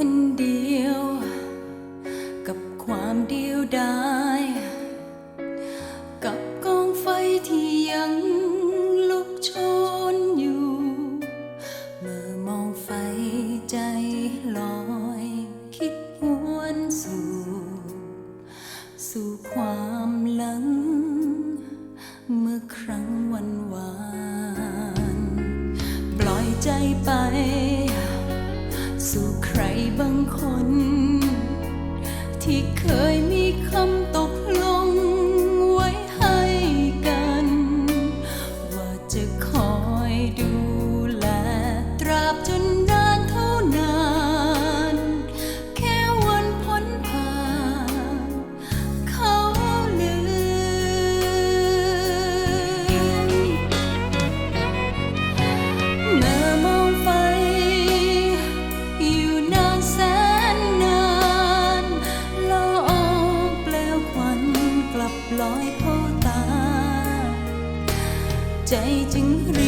คนเดียว กับความเดียวดายกับกองไฟที่ยังลุกโชนอยู่ เมื่อมองไฟใจลอย คิดหวนสู่ สู่ความหลัง เมื่อครั้งวันวาน ปล่อยใจไป สู่ใครบางคน ที่เคยมีคำ ใจจึงเรี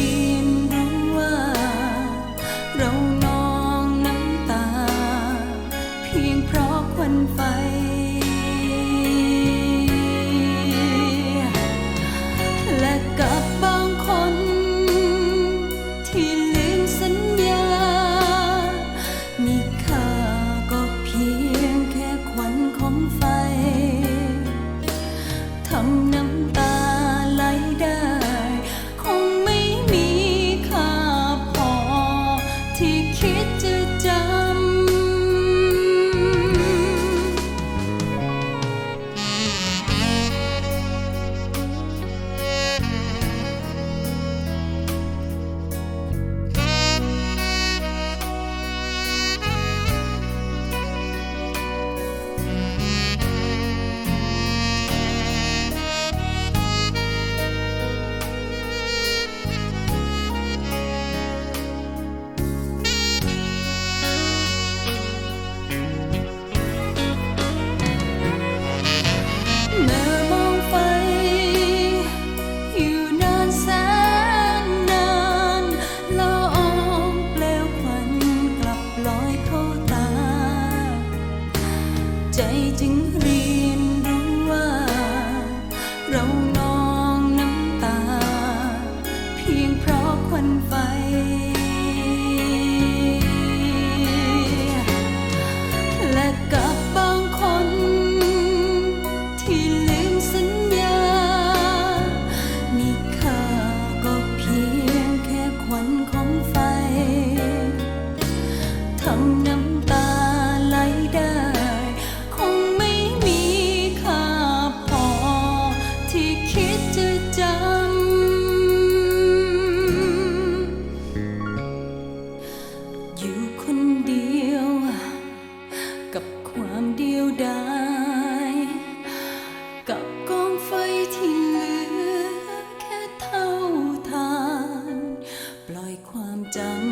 take care. ำน้ำตาไหลได้ คงไม่มีค่าพอ ที่คิดจะจำ อยู่คนเดียว กับความเดียวดายกับกองไฟที่เหลือแค่เท่าทาน ปล่อยความจำ